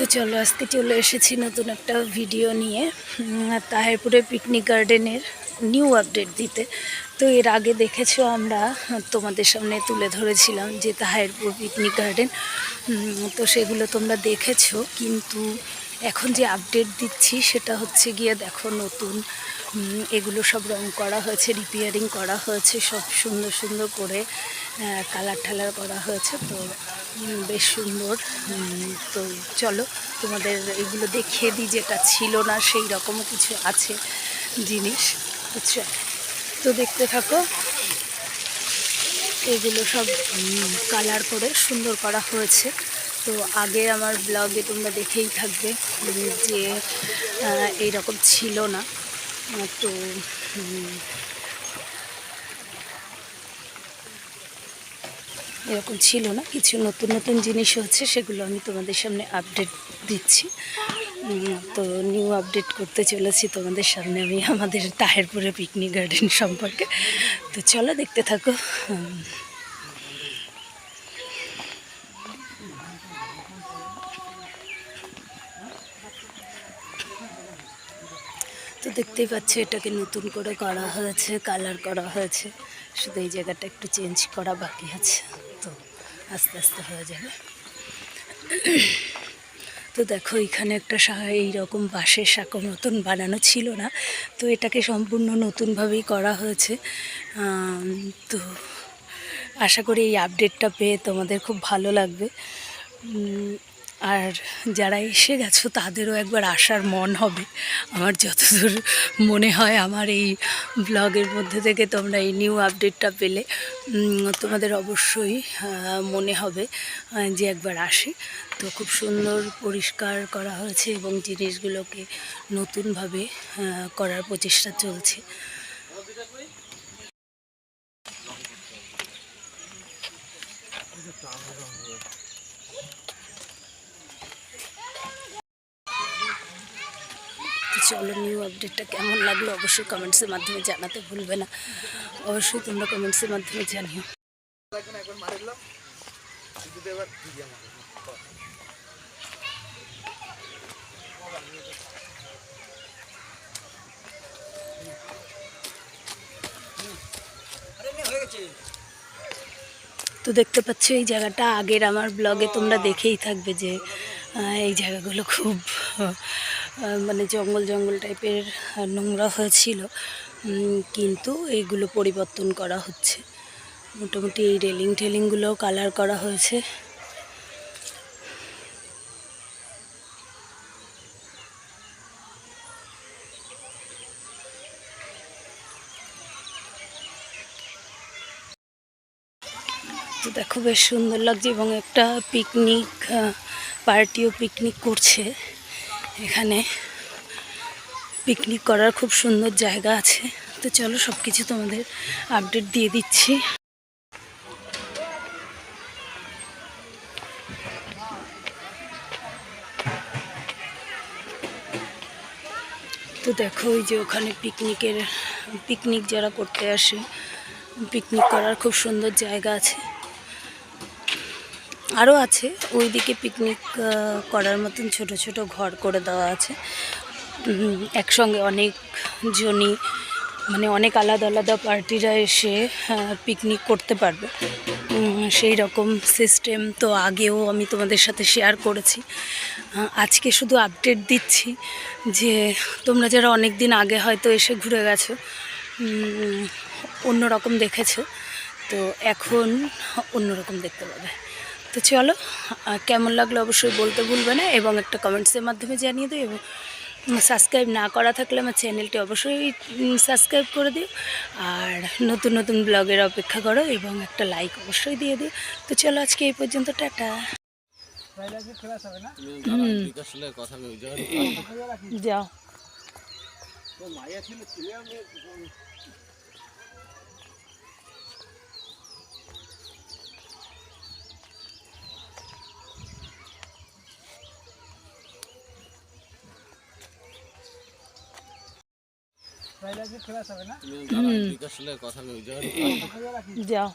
তো চলো, আজকে চলে এসেছি নতুন একটা ভিডিও নিয়ে তাহেরপুরে পিকনিক গার্ডেনের নিউ আপডেট দিতে। তো এর আগে দেখেছ আমরা, তোমাদের সামনে তুলে ধরেছিলাম যে তাহেরপুর পিকনিক গার্ডেন তো সেগুলো তোমরা দেখেছ, কিন্তু এখন যে আপডেট দিচ্ছি সেটা হচ্ছে গিয়ে দেখো নতুন এগুলো সব রং করা হয়েছে রিপেয়ারিং করা হয়েছে, সব সুন্দর সুন্দর করে কালার ঠালার করা হয়েছে, তো বেশ সুন্দর তো চলো তোমাদের এগুলো দেখিয়ে দিই যেটা ছিল না, সেই রকমও কিছু আছে জিনিস, বুঝছ? তো দেখতে থাকো, এগুলো সব কালার করে সুন্দর করা হয়েছে। তো আগে আমার ব্লগে তোমরা দেখেই থাকবে যে এইরকম ছিল না। তো এরকম ছিল না। কিছু নতুন নতুন জিনিস হচ্ছে, সেগুলো আমি তোমাদের সামনে আপডেট দিচ্ছি। তো নিউ আপডেট করতে চলেছি তোমাদের সামনে আমি, আমাদের তাহেরপুরে পিকনিক গার্ডেন সম্পর্কে। তো চলো দেখতে থাকো। তো দেখতেই পাচ্ছি, এটাকে নতুন করে করা হয়েছে কালার করা হয়েছে। শুধু এই জায়গাটা একটু চেঞ্জ করা বাকি আছে। তো আস্তে আস্তে হয়ে যাবে। তো দেখো, এখানে একটা সা- এইরকম বাঁশের সাঁকো মতন বানানো ছিল না। তো এটাকে সম্পূর্ণ নতুনভাবেই করা হয়েছে। তো আশা করি এই আপডেটটা পেয়ে তোমাদের খুব ভালো লাগবে। আর যারা এসে গেছো, তাদেরও একবার আসার মন হবে। আমার যতদূর মনে হয়, আমার এই ব্লগের মধ্যে থেকে তোমরা এই নিউ আপডেটটা পেলে। তোমাদের অবশ্যই মনে হবে যে একবার আসি। তো খুব সুন্দর পরিষ্কার করা হয়েছে এবং জিনিসগুলোকে নতুনভাবে করার প্রচেষ্টা চলছে। চলো নিউ আপডেটটা কেমন লাগল অবশ্যই কমেন্টসের মাধ্যমে জানাতে ভুলবে না। অবশ্যই তোমরা কমেন্টসের মাধ্যমে জানিও। তো দেখতে পাচ্ছ, এই জায়গাটা আগের আমার ব্লগে তোমরা দেখেই থাকবে যে এই জায়গাগুলো খুব মানে জঙ্গল জঙ্গল টাইপের নোংরা হয়েছিল। কিন্তু এইগুলো পরিবর্তন করা হচ্ছে। মোটামুটি এই রেলিং টেলিংগুলোও কালার করা হয়েছে। তো দেখো বেশ সুন্দর লাগছে এবং একটা পিকনিক পার্টিও পিকনিক করছে। এখানে পিকনিক করার খুব সুন্দর জায়গা আছে। তো চলো সব কিছু তোমাদের আপডেট দিয়ে দিচ্ছি। তো দেখো ওই যে ওখানে পিকনিকের পিকনিক যারা করতে আসে পিকনিক করার খুব সুন্দর জায়গা আছে। আরও আছে। ওইদিকে পিকনিক করার মতন ছোট ছোট ঘর করে দেওয়া আছে। একসঙ্গে অনেক জনই মানে অনেক আলাদা আলাদা পার্টিরা এসে পিকনিক করতে পারবে। সেই রকম সিস্টেম তো আগেও আমি তোমাদের সাথে শেয়ার করেছি। আজকে শুধু আপডেট দিচ্ছি যে, তোমরা যারা অনেক দিন আগে হয়তো এসে ঘুরে গেছো অন্যরকম দেখেছ, তো এখন অন্যরকম দেখতে পাবে। তো চলো কেমন লাগল অবশ্যই বলতে ভুলবে না এবং একটা কমেন্টসের মাধ্যমে জানিয়ে দিও এবং সাবস্ক্রাইব না করা থাকলে আমার চ্যানেলটি অবশ্যই সাবস্ক্রাইব করে দিও। আর নতুন নতুন ব্লগের অপেক্ষা করো এবং একটা লাইক অবশ্যই দিয়ে দিও। তো চলো আজকে এই পর্যন্ত, টাটা। যাও। যাও।